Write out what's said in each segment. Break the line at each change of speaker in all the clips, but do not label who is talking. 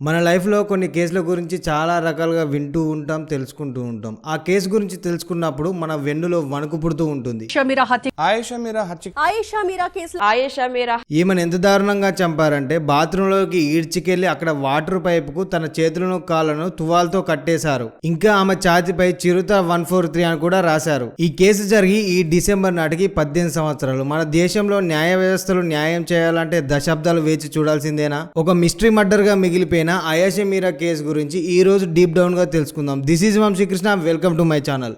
మన లైఫ్లో కొన్ని కేసుల గురించి చాలా రకాలుగా వింటూ ఉంటాం తెలుసుకుంటూ ఉంటాం. ఆ కేసు గురించి తెలుసుకున్నప్పుడు మన వెన్నులో వణుకు పుడుతూ ఉంటుంది. ఈమెను ఎంత దారుణంగా చంపారంటే బాత్రూంలోకి ఈడ్చికెళ్ళి అక్కడ వాటర్ పైపుకు తన చేతులను కాళ్ళను తువాల్తో కట్టేశారు. ఇంకా ఆమె ఛాతిపై చిరుత వన్ ఫోర్ త్రీ అని కూడా రాశారు. ఈ కేసు జరిగి ఈ డిసెంబర్ నాటికి పద్దెనిమిది సంవత్సరాలు. మన దేశంలో న్యాయ వ్యవస్థలు న్యాయం చేయాలంటే దశాబ్దాలు వేచి చూడాల్సిందేనా? ఒక మిస్టరీ మర్డర్గా మిగిలిపోయిన అయాష మీరా కేసు గురించి ఈరోజు డీప్ డౌన్గా తెలుసుకుందాం. This is Vamsikrishna welcome to my channel.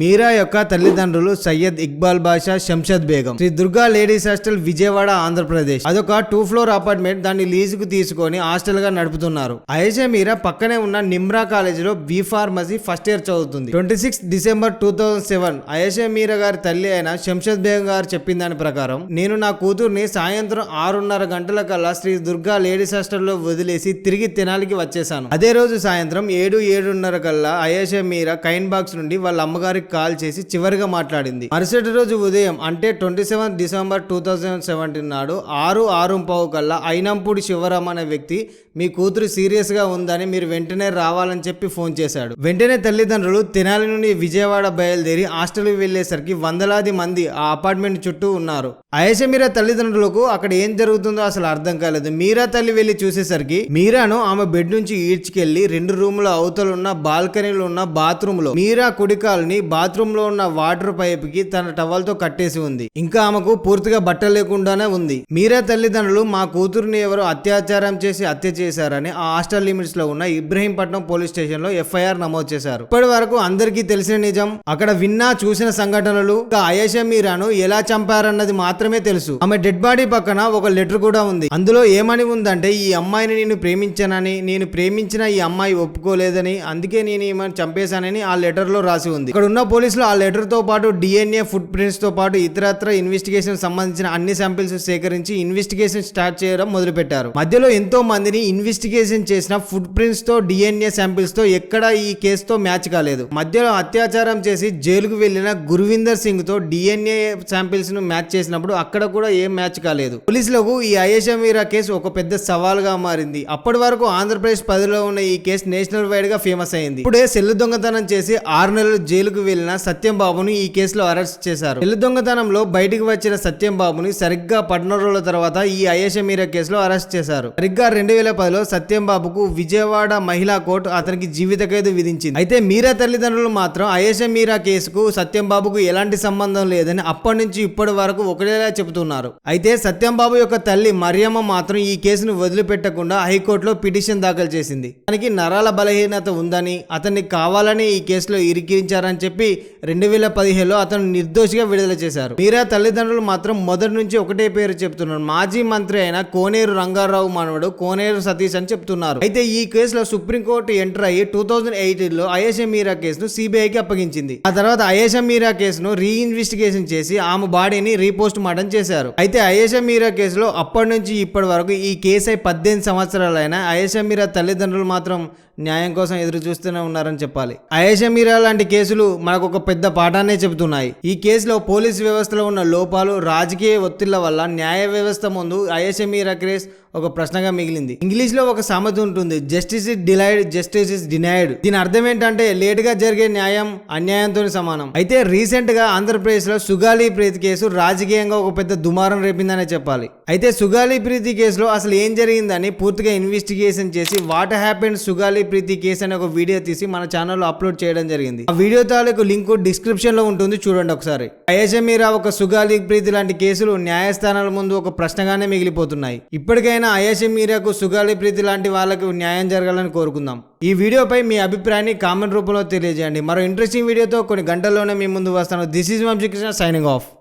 Meera యొక్క తల్లిదండ్రులు Syed Iqbal Basha Shamshad Begum. Shri Durga ladies hostel Vijayawada Andhra Pradesh. అదొక టూ ఫ్లోర్ అపార్ట్మెంట్ దాన్ని లీజుకు తీసుకొని హాస్టల్గా నడుపుతున్నారు. అయేషా మీరా పక్కనే ఉన్న నిమ్రా కాలేజీలో బి ఫార్మసీ ఫస్ట్ ఇయర్ చదువుతుంది. Twenty six December two thousand seven Ayesha Meera గారి తల్లి అయిన శంషద్ బేగం గారు చెప్పిన దాని ప్రకారం నేను నా కూతుర్ని సాయంత్రం ఆరున్నర గంటల కల్లా శ్రీ దుర్గా లేడీస్ హాస్టల్లో వదిలేసి తిరిగి తినాలికి వచ్చేసాను అదే రోజు సాయంత్రం ఏడు ఏడున్నర కల్లా అయేషా మీరా కైన్ బాక్స్ నుండి వాళ్ళ అమ్మగారికి కాల్ చేసి చివరిగా మాట్లాడింది. మరుసటి రోజు ఉదయం అంటే twenty seven December two thousand seventeen నాడు ఆరు ఆరు పావు కల్లా అయినంపూడి శివరామ్ అనే వ్యక్తి మీ కూతురు సీరియస్గా ఉందని మీరు వెంటనే రావాలని చెప్పి ఫోన్ చేశాడు. వెంటనే తల్లిదండ్రులు తెనాలి నుండి విజయవాడ బయలుదేరి హాస్టల్కి వెళ్ళేసరికి వందలాది మంది ఆ అపార్ట్మెంట్ చుట్టూ ఉన్నారు. అయేష మీరా తల్లిదండ్రులకు అక్కడ ఏం జరుగుతుందో అసలు అర్థం కాలేదు. మీరా తల్లి వెళ్ళి చూసేసరికి మీరాను ఆమె బెడ్ నుంచి ఈడ్చుకెళ్ళి రెండు రూముల అవతల ఉన్న బాల్కనీలో ఉన్న బాత్రూమ్లో మీరా కుడికాలని బాత్రూమ్లో ఉన్న వాటర్ పైప్కి తన టవల్తో కట్టేసి ఉంది. ఇంకా ఆమెకు పూర్తిగా బట్ట లేకుండానే ఉంది. మీరా తల్లిదండ్రులు మా కూతురుని ఎవరో అత్యాచారం చేసి హత్య చేశారని ఆ హాస్టల్ లిమిట్స్లో ఉన్న ఇబ్రహీంపట్నం పోలీస్ స్టేషన్లో ఎఫ్ఐఆర్ నమోదు చేశారు. ఇప్పటి వరకు అందరికీ తెలిసిన నిజం అక్కడ విన్నా చూసిన సంఘటనలు ఇంకా అయేషా మీరాను ఎలా చంపారన్నది మాత్రమే తెలుసు. ఆమె డెడ్ బాడీ పక్కన ఒక లెటర్ కూడా ఉంది. అందులో ఏమని ఉందంటే ఈ అమ్మాయిని నేను ప్రేమించానని నేను ప్రేమించిన ఈ అమ్మాయి ఒప్పుకోలేదని అందుకే నేను ఈమెను చంపేశానని ఆ లెటర్లో రాసి ఉంది. ఇక్కడ ఉన్న పోలీసులు ఆ లెటర్తో పాటు డిఎన్ఏ ఫుట్ ప్రింట్స్తో పాటు ఇతరత్ర ఇన్వెస్టిగేషన్ సంబంధించిన అన్ని శాంపిల్స్ సేకరించి ఇన్వెస్టిగేషన్ స్టార్ట్ చేయడం మొదలుపెట్టారు. మధ్యలో ఎంతో మందిని ఇన్వెస్టిగేషన్ చేసిన ఫుట్ ప్రింట్స్తో డిఎన్ఏ శాంపిల్స్తో ఎక్కడ ఈ కేసుతో మ్యాచ్ కాలేదు. మధ్యలో అత్యాచారం చేసి జైలుకు వెళ్ళిన గురువిందర్ సింగ్తో డిఎన్ఏ శాంపిల్స్ను మ్యాచ్ చేసినప్పుడు అక్కడ కూడా ఏం మ్యాచ్ కాలేదు. పోలీసులకు ఈ అయేషా మీరా కేసు ఒక పెద్ద సవాల్గా మారింది. అప్పటి వరకు ఆంధ్రప్రదేశ్ పదిలో ఉన్న ఈ కేసు నేషనల్ వైడ్గా ఫేమస్ అయింది. ఇప్పుడే సెల్లు దొంగతనం చేసి ఆరు నెలలు జైలుకు వెళ్ళిన సత్యం బాబును ఈ కేసులో అరెస్ట్ చేశారు. సెల్లు దొంగతనంలో బయటికి వచ్చిన సత్యం బాబుని సరిగ్గా పద్నాలుగు రోజుల తర్వాత ఈ అయేషా మీరా కేసులో అరెస్ట్ చేశారు. సరిగ్గా రెండు వేల పదిలో సత్యం బాబుకు విజయవాడ మహిళా కోర్టు అతనికి జీవిత ఖైదు విధించింది. అయితే మీరా తల్లిదండ్రులు మాత్రం అయేష మీరా కేసుకు సత్యం బాబుకు ఎలాంటి సంబంధం లేదని అప్పటి నుంచి ఇప్పటి వరకు ఒకటేలా చెబుతున్నారు. అయితే సత్యం బాబు యొక్క తల్లి మరియమ్మ మాత్రం ఈ కేసును వదిలిపెట్టకుండా హైకోర్టులో పిటిషన్ దాఖలు చేసింది. తనకి నరాల బలహీనత ఉందని అతన్ని కావాలని ఈ కేసులో ఇరికించారని చెప్పి రెండు వేల పదిహేనులో అతను నిర్దోషిగా విడుదల చేశారు. మీరా తల్లిదండ్రులు మాత్రం మొదటి నుంచి ఒకటే పేరు చెప్తున్నారు మాజీ మంత్రి అయిన కోనేరు రంగారావు మానవుడు కోనేరు సతీష్ అని చెప్తున్నారు. అయితే ఈ కేసులో సుప్రీంకోర్టు ఎంటర్ అయ్యి టూ థౌజండ్ ఎయిట్లో అయేషా మీరా కేసును సిబిఐకి అప్పగించింది. ఆ తర్వాత అయేషా మీరా కేసును రీఇన్వెస్టిగేషన్ చేసి ఆమె బాడీని రీపోస్ట్ మార్టం చేశారు. అయితే అయేషా మీరా కేసులో అప్పటి నుంచి ఇప్పటి వరకు ఈ కేసు అయి పద్దెనిమిది సంవత్సరాలైన అయేషా మీరా తల్లిదండ్రులు మాత్రం న్యాయం కోసం ఎదురు చూస్తూనే ఉన్నారని చెప్పాలి. అయేషా మీరా లాంటి కేసులు మనకు ఒక పెద్ద పాఠాన్నే చెబుతున్నాయి. ఈ కేసులో పోలీసు వ్యవస్థలో ఉన్న లోపాలు రాజకీయ ఒత్తిళ్ళ వల్ల న్యాయ వ్యవస్థ ముందు అయేషా మీరా కేస్ ఒక ప్రశ్నగా మిగిలింది. ఇంగ్లీష్లో ఒక సామెత ఉంటుంది. Justice is delayed justice is denied దీని అర్థం ఏంటంటే లేట్గా జరిగే న్యాయం అన్యాయంతో సమానం. అయితే రీసెంట్గా ఆంధ్రప్రదేశ్లో సుగాలి ప్రీతి కేసు రాజకీయంగా ఒక పెద్ద దుమారం రేపిందనే చెప్పాలి. అయితే సుగాలి ప్రీతి కేసులో అసలు ఏం జరిగిందని పూర్తిగా ఇన్వెస్టిగేషన్ చేసి what happened Sugali Preethi case అనే ఒక వీడియో తీసి మన ఛానల్లో అప్లోడ్ చేయడం జరిగింది. ఆ వీడియో తాలూకు లింక్ డిస్క్రిప్షన్లో ఉంటుంది చూడండి ఒకసారి. అయేష మీరా ఒక సుగాలి ప్రీతి లాంటి కేసులు న్యాయస్థానాల ముందు ఒక ప్రశ్నగానే మిగిలిపోతున్నాయి. ఇప్పటికైనా అయేష మీరాకు సుగాలి ప్రీతి లాంటి వాళ్ళకు న్యాయం జరగాలని కోరుకుందాం. ఈ వీడియోపై మీ అభిప్రాయాన్ని కామెంట్ రూపంలో తెలియజేయండి. మరో ఇంట్రెస్టింగ్ వీడియోతో కొన్ని గంటల్లోనే మీ ముందు వస్తాను. This is Vamsikrishna signing off